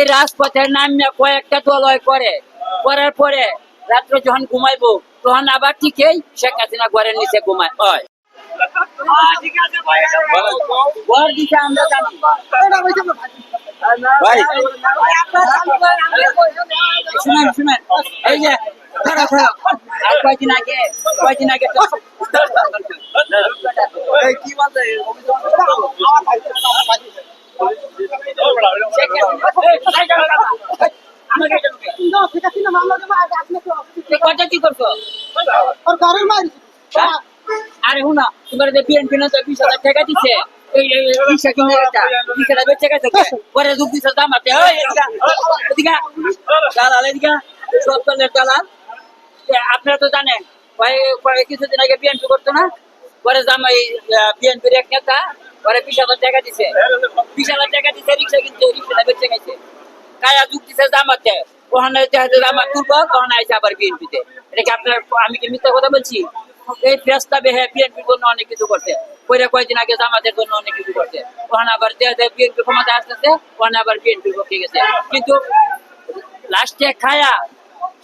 এই রাজপথের নামে কয়েকটা দলয় করে। করার পরে রাত্রে যখন ঘুমাইবো তখন আবার ঠিকই শেখ হাসিনা ঘরের নিচে ঘুমায়। হয়। আমরা জানি। ভাই। শুনেন শুনেন। এই যে খারাপ খারাপ আর কয়দিন আগে কয়দিন আগে কি বলতে শেখ হাসিনা এই কথা কি করছ হ্যাঁ? আরে হুনা তোমার যে বিএনপি না বিশ আছে এদিকে দালাল আপনারা তো জানেন কিছুদিন আগে বিএনপি করতো না। পরে জামাই বিএনপির এক নেতা, পরে বিশ হাজার টাকা দিছে। বিশ হাজার টাকা দিছে, রিক্সা কিনতে রিক্সাটা বেচে গেছে কায়া যুগ দিছে জামাতে, ওখানে আইসে আবার বিএনপিতে এটা কি আপনার, আমি কি মিথ্যা কথা বলছি? এই ফেসটা বেহে বিএনপির জন্য অনেক কিছু করছে। পরে কয়েকদিন আগে জামাতের জন্য অনেক কিছু করছে। ওখানে আবার বিএনপি ক্ষমতা আসতেছে, ওখানে আবার বিএনপি পক্ষে গেছে। কিন্তু লাস্টে খায়া,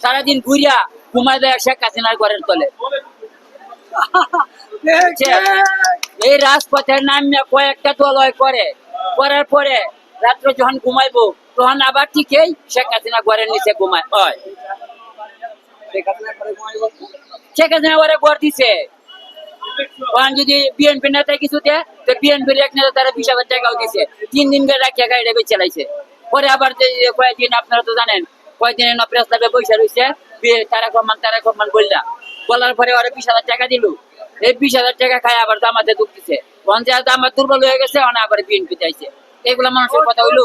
সারাদিন ঘুরিয়া ঘুমায় দেয় শেখ হাসিনার ঘরের তলে? এই রাজপথের নামে কয়েকটা দলয় করে করার পরে রাত্রে যখন ঘুমাইবো তখন আবার ঠিকই শেখ হাসিনা ঘরের নিচে ঘুমায় হয়। শেখ হাসিনা ঘরে ঘর দিছে। যদি বিএনপি নেতা কিছু দেয় তো বিএনপির এক নেতা তারা বিশ হাজার টাকাও দিছে। তিন দিন করে রাখিয়া গাড়িটা বেঁচে চালাইছে পরে আবার যে কয়েকদিন আপনারা তো জানেন কয়েকদিন প্রেস ক্লাবে বসে রয়েছে তারা কমান তারা কমান বললা। বলার পরে ওরা বিশ হাজার টাকা দিল। এই বিশ হাজার টাকা খায় আবার দামাতে ঢুকতেছে তখন যে দামাত দুর্বল হয়ে গেছে অনেক আবার বিএনপি চাইছে এগুলো মানুষের কথা হইল।